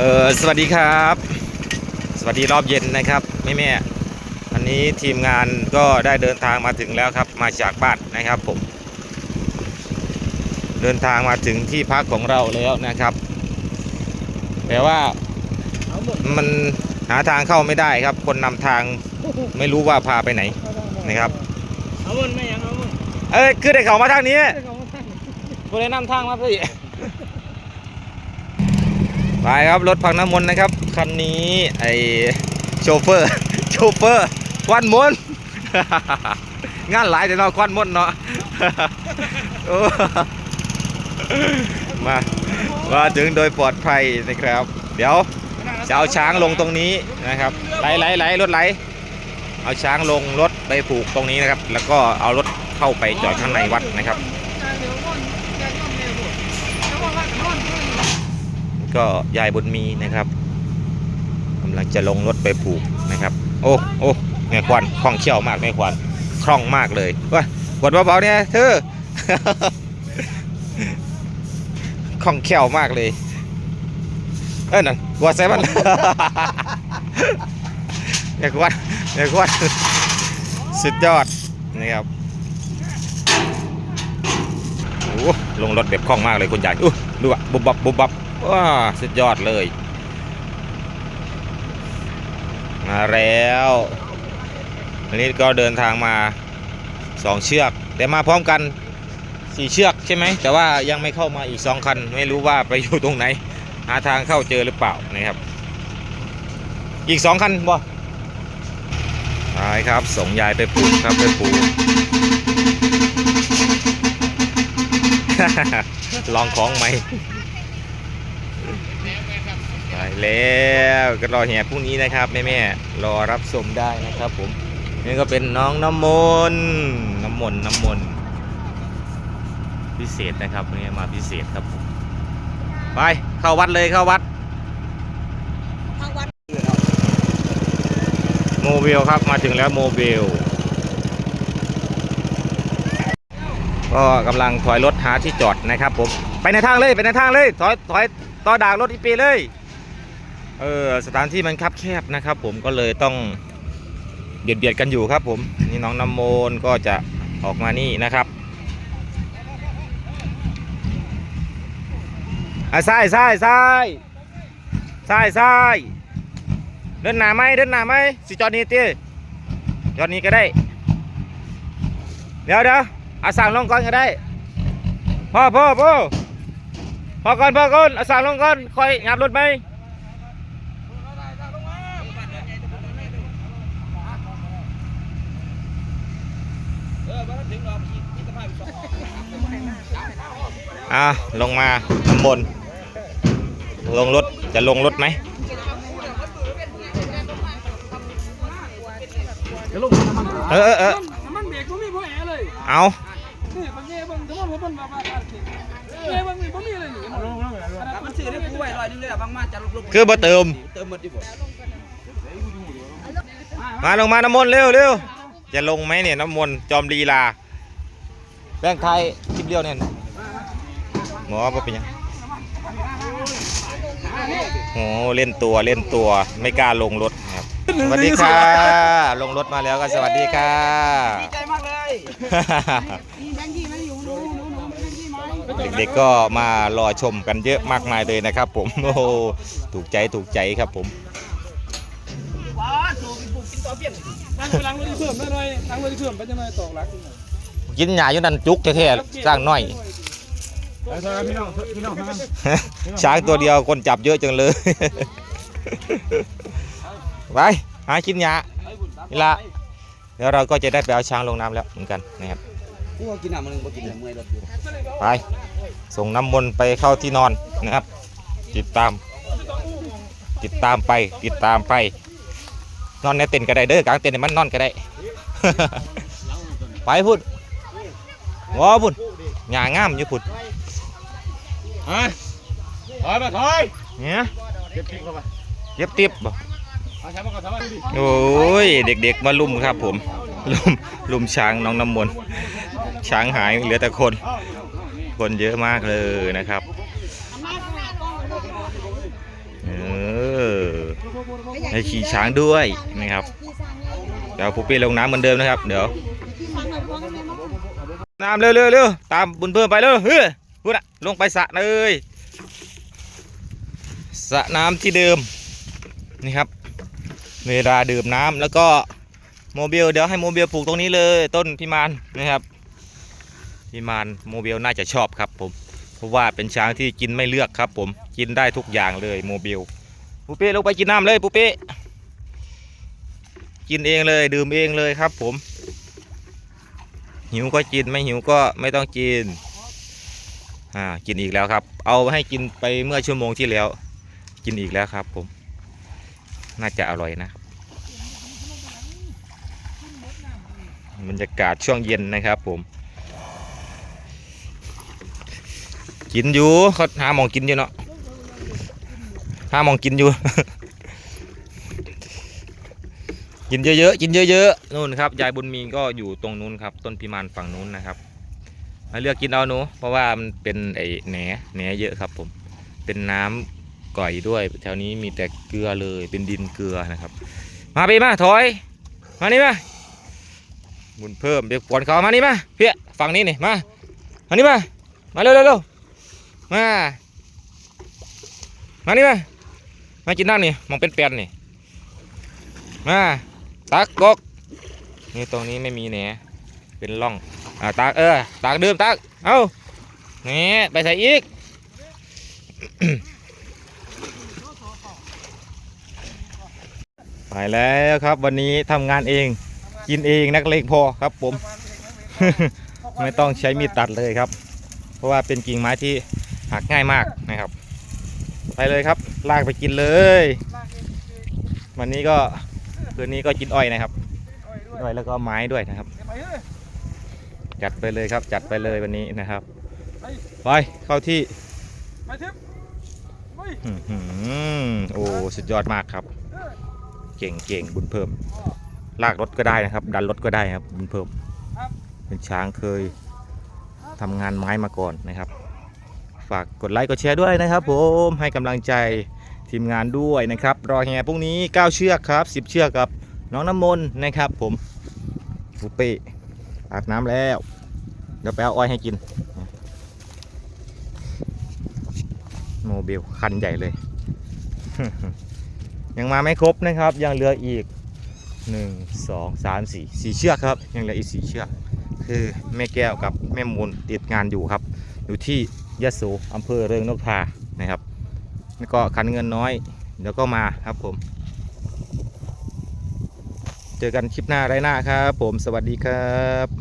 ออสวัสดีครับ สวัสดีรอบเย็นนะครับแม่แม่ๆวันนี้ทีมงานก็ได้เดินทางมาถึงแล้วครับ มาจากบ้านนะครับผม เดินทางมาถึงที่พักของเราแล้วนะครับ แต่ว่ามันหาทางเข้าไม่ได้ครับ คนนำทางไม่รู้ว่าพาไปไหนนะครับเอามันไม่ยังเอามันเอ้ยคือได้เขามาทางนี้เอามันบริเวณนำทางมาพี่ ไปครับรถพังน้ำมนต์นะครับคันนี้ไอโชเฟอร์ โชเฟอร์ควันมนงานหลายแต่เนาะควันมนเนาะมามาถึงโดยปลอดภัยนะครับ เดี๋ยวจะเอาช้างลงตรงนี้นะครับไหลไหลไหลรถไหล เอาช้างลงรถไปผูกตรงนี้นะครับ แล้วก็เอารถเข้าไปจอดข้างในวัดนะครับ ก็ยายบุญมีนะครับกำลังจะลงรถไปผูกนะครับ โอ้โอ้แม่ควันคล่องเชี่ยวมากแม่ควันคล่องมากเลยว้ากดเบาๆเนี่ยเธอคล่องแคล่วมากเลย เอ้ยนั่นกดใส่มันแม่ควันแม่ควันสุดยอดนะครับโอ้ลงรถแบบคล่องมากเลยคุณยายอู้ดูอะบุบบับบุบบับ ว้าสุดยอดเลย มาแล้วอันนี้ก็เดินทางมาสองเชือก แต่มาพร้อมกันสี่เชือกใช่ไหม แต่ว่ายังไม่เข้ามาอีกสองคัน ไม่รู้ว่าไปอยู่ตรงไหน หาทางเข้าเจอหรือเปล่านะครับ อีกสองคันบ่ไปครับส่งยายไปปลูกครับไปปลูกลองของไหม แล้วก็รอแห่พรุ่งนี้นะครับแม่แม่ๆรอรับชมได้นะครับผมนี่ก็เป็นน้องน้ำมนต์น้ำมนต์น้ำมนต์พิเศษนะครับวันนี้มาพิเศษครับผมไปเข้าวัดเลยเข้าวัดโมเบลครับมาถึงแล้วโมเบลก็กำลังถอยรถหาที่จอดนะครับผม ไปในทางเลย ไปในทางเลย ถอยถอยต่อด่างรถอีปีเลย เออสถานที่มันคับแคบนะครับ ผมก็เลยต้องเบียดเบียดกันอยู่ครับ ผมนี่น้องน้ำมนก็จะออกมานี่นะครับอะซ้ายซ้ายซ้ายซ้ายซ้ายเดินหน้าไหมเดินหน้าไหมสิจอนี่ตีจอดนี่ก็ได้ เดี๋ยวเดี๋ยวอาสั่งลงก่อนก็ได้พ่อพ่อพ่อพอก่อนพอก่อนอาสั่งลงก่อนคอยงับรถไหม อะลงมาข้างบน ลงรถจะลงรถไหมจะลงน้ำมันเออเออเออมันเบรกก็มีพ่อแอเลย เอานี่บางแง่บางถ้าว่าผมมาบ้านแง่บางนี่ผมมีอะไรหนิลงแล้วมันซื้อได้กูไว้ร้อยนึงเลยอะบางมาจะลบคือบ่เติมเติมหมดดิบ่มาลงมาน้ำมนต์เร็วเร็ว จะลงไหมเนี่ยน้ำมนต์จอมลีลา แบงค์ไทยคลิปเดียวเนี่ยหมอว่าเป็นยังโอ้เล่นตัวเล่นตัวไม่กล้าลงรถครับสวัสดีค่ะ ลงรถมาแล้วก็สวัสดีค่ะดีใจมากเลยเด็กๆก็มารอชมกันเยอะมากมายเลยนะครับ ผมโอ้ถูกใจถูกใจครับผม กินปุกกินต่อเปลี่ยนตั้งพลังเลยเพิ่มได้หน่อยตั้งเลยเพิ่มไปจะหน่อยตอกหลักกินหญ้าอยู่นั่นจุกแท้ๆสร้างน้อยพี่น้องพี่น้องช้างตัวเดียวคนจับเยอะจังเลย ไปหากินหญ้า นี่ละเดี๋ยวเราก็จะได้ไปเอาช้างลงน้ำแล้วเหมือนกันนะครับ กูกินน้ำมันบ่กินเมื่อยรถอยู่ไป ส่งน้ำมนต์ไปเข้าที่นอนนะครับ ติดตาม ติดตามไป ติดตามไป นอนในเต็นท์ก็ได้เด้อกลางเต็นท์ให้มันนอนก็ได้ ไปพุ่นว้าพุ่นหญ้างามอยู่พุ่นฮะถอยมาถอยเนี่ยเก็บทิ้งเข้าไปเย็บติบบ่เอาใช้มาก่อนทำไมดิโอ้ยเด็กๆมาลุมครับผม ลุมลุมช้างน้องน้ำมนต์ช้างหายเหลือแต่คน คนเยอะมากเลยนะครับ ให้ขี่ช้างด้วยนะครับ เดี๋ยวปุ๊เป้ลงน้ำเหมือนเดิมนะครับ เดี๋ยวน้ำเร็วเร็วเร็วตามบุญเพิ่มไปเร็วเฮ้ยพูดอะลงไปสระเลยสระน้ำที่เดิมนี่ครับ เวลาดื่มน้ำแล้วก็โมบิลเดี๋ยวให้โมบิลปลูกตรงนี้เลย ต้นพิมานนะครับพิมานโมบิลน่าจะชอบครับผมเพราะว่าเป็นช้างที่กินไม่เลือกครับผมกินได้ทุกอย่างเลยโมบิล ปูเป้ลงไปกินน้ำเลยปูเป้กินเองเลยดื่มเองเลยครับ ผม หิวก็กินไม่หิวก็ไม่ต้องกินอ่ากินอีกแล้วครับ เอาให้กินไปเมื่อชั่วโมงที่แล้ว กินอีกแล้วครับ ผม น่าจะอร่อยนะบรรยากาศช่วงเย็นนะครับ ผม กินอยู่เขาหาหมองกินอยู่เนาะ หามองกินอยู่ กินเยอะๆกินเยอะๆนู่นครับยายบุญมีก็อยู่ตรงนู้นครับ ต้นพิมานฝั่งนู้นนะครับมาเลือกกินเอาหนูเพราะว่ามันเป็นไอ้แหนแหนเยอะครับ ผมเป็นน้ำก่อยด้วย แถวนี้มีแต่เกลือเลยเป็นดินเกลือนะครับ มาไปมาถอย มานี่มาบุญเพิ่มเดี๋ยกวนเขามานี่มาเพี้ยฝั่งนี้นี่มามานี่มามาเร็วเร็วเร็วมามานี่มา มากินน้ำนี่มองเป็นแปลนนี่มาตักกกนี่ตรงนี้ไม่มีแหนเป็นร่องอ่าตักเออตักเดิมตักเอานี่ไปใส่อีกไปแล้วครับวันนี้ทำงานเองกินเองนักเลงพอครับผม ไม่ต้องใช้มีดตัดเลยครับ เพราะว่าเป็นกิ่งไม้ที่หักง่ายมากนะครับ ไปเลยครับ ลากไปกินเลย วันนี้ก็คืนนี้ก็กินอ้อยนะครับอ้อยแล้วก็ไม้ด้วยนะครับไปเฮ้ยจัดไปเลยครับ จัดไปเลยวันนี้นะครับไปไปเข้าที่ไปทิพย์ไปอื้อหือโอ้สุดยอดมากครับเออเก่งเก่งบุญเพิ่ม ลากรถก็ได้นะครับ ดันรถก็ได้ครับ บุญเพิ่มครับเป็นช้างเคยทำงานไม้มาก่อนนะครับ ฝากกดไลค์กดแชร์ด้วยนะครับผมให้กำลังใจทีมงานด้วยนะครับ รอแห่พรุ่งนี้ 9 เชือกครับ 10 เชือกกับน้องน้ำมนต์นะครับผมปุเป้อาบน้ำแล้ว เดี๋ยวไปเอาอ้อยให้กิน โมบิลคันใหญ่เลย ยังมาไม่ครบนะครับ ยังเหลืออีก 1 2 3 4 4 เชือกครับ ยังเหลืออีก 4 เชือก คือแม่แก้วกับแม่มูลติดงานอยู่ครับ อยู่ที่ ยะโสอำเภอเริงนกทานะครับแล้วก็คันเงินน้อย เดี๋ยวก็มาครับผม เจอกันคลิปหน้าไรหน้าครับ ผมสวัสดีครับ